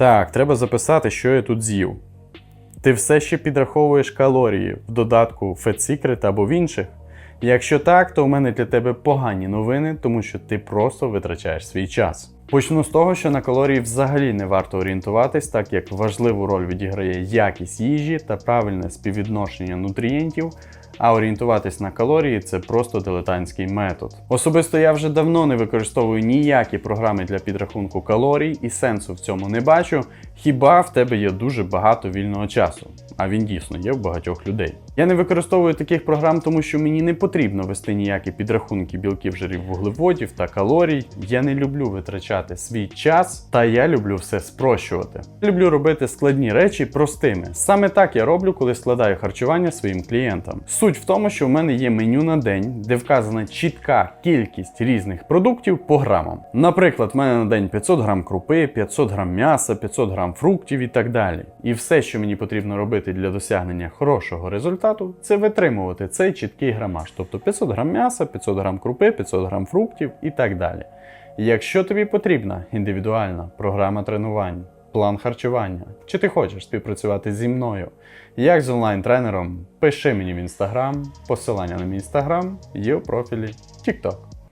Так, треба записати, що я тут з'їв. Ти все ще підраховуєш калорії в додатку Fat Secret або в інших? Якщо так, то у мене для тебе погані новини, тому що ти просто витрачаєш свій час. Почну з того, що на калорії взагалі не варто орієнтуватись, так як важливу роль відіграє якість їжі та правильне співвідношення нутрієнтів. А орієнтуватись на калорії це просто дилетантський метод. Особисто я вже давно не використовую ніякі програми для підрахунку калорій і сенсу в цьому не бачу. Хіба в тебе є дуже багато вільного часу? А він дійсно є в багатьох людей. Я не використовую таких програм, тому що мені не потрібно вести ніякі підрахунки білків, жирів, вуглеводів та калорій. Я не люблю витрачати свій час, та я люблю все спрощувати. Люблю робити складні речі простими. Саме так я роблю, коли складаю харчування своїм клієнтам. Суть в тому, що в мене є меню на день, де вказана чітка кількість різних продуктів по грамам. Наприклад, в мене на день 500 грам крупи, 500 грам м'яса, 500 грам фруктів і так далі. І все, що мені потрібно робити для досягнення хорошого результату, це витримувати цей чіткий грамаж, тобто 500 грам м'яса, 500 грам крупи, 500 грам фруктів і так далі. Якщо тобі потрібна індивідуальна програма тренувань, план харчування, чи ти хочеш співпрацювати зі мною, як з онлайн-тренером, пиши мені в інстаграм, посилання на мій інстаграм є у профілі TikTok.